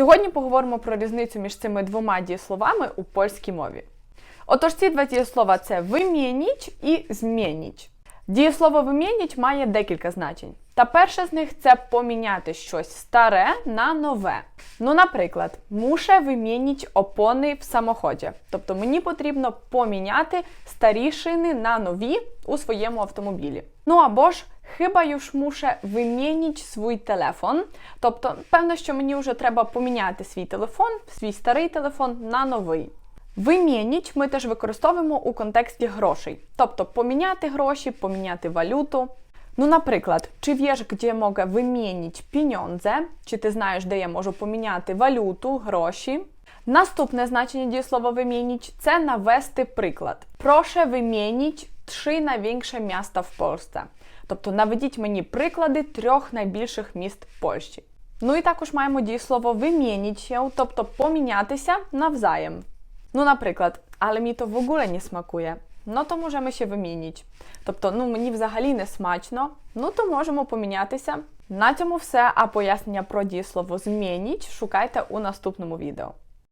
Сьогодні поговоримо про різницю між цими двома дієсловами у польській мові. Отож, ці два дієслова це вим'єніч і змініч. Дієслово вим'єніч має декілька значень. Та перше з них це поміняти щось старе на нове. Ну, наприклад, муше вимініть опони в самоході. Тобто мені потрібно поміняти старі шини на нові у своєму автомобілі. Ну або ж Chyba już muszę wymienić swój телефон. Тобто, певно, що мені вже треба поміняти свій телефон, свій старий телефон на новий. Вимініть ми теж використовуємо у контексті грошей. Тобто поміняти гроші, поміняти валюту. Ну, наприклад, чи wiesz, gdzie mogę wymienić pieniądze? Чи ти знаєш, де я можу поміняти валюту, гроші? Наступне значення дієслова вимініть це навести приклад. Proszę wymienić trzy największe miasta w Polsce. Тобто наведіть мені приклади трьох найбільших міст Польщі. Ну і також маємо дієслово вимініть тобто помінятися навзаєм. Ну, наприклад, але мені то в ogóle не смакує. Ну то можемо ще вимініть. Тобто, ну мені взагалі не смачно, ну то можемо помінятися. На цьому все, а пояснення про дієслово змініть шукайте у наступному відео.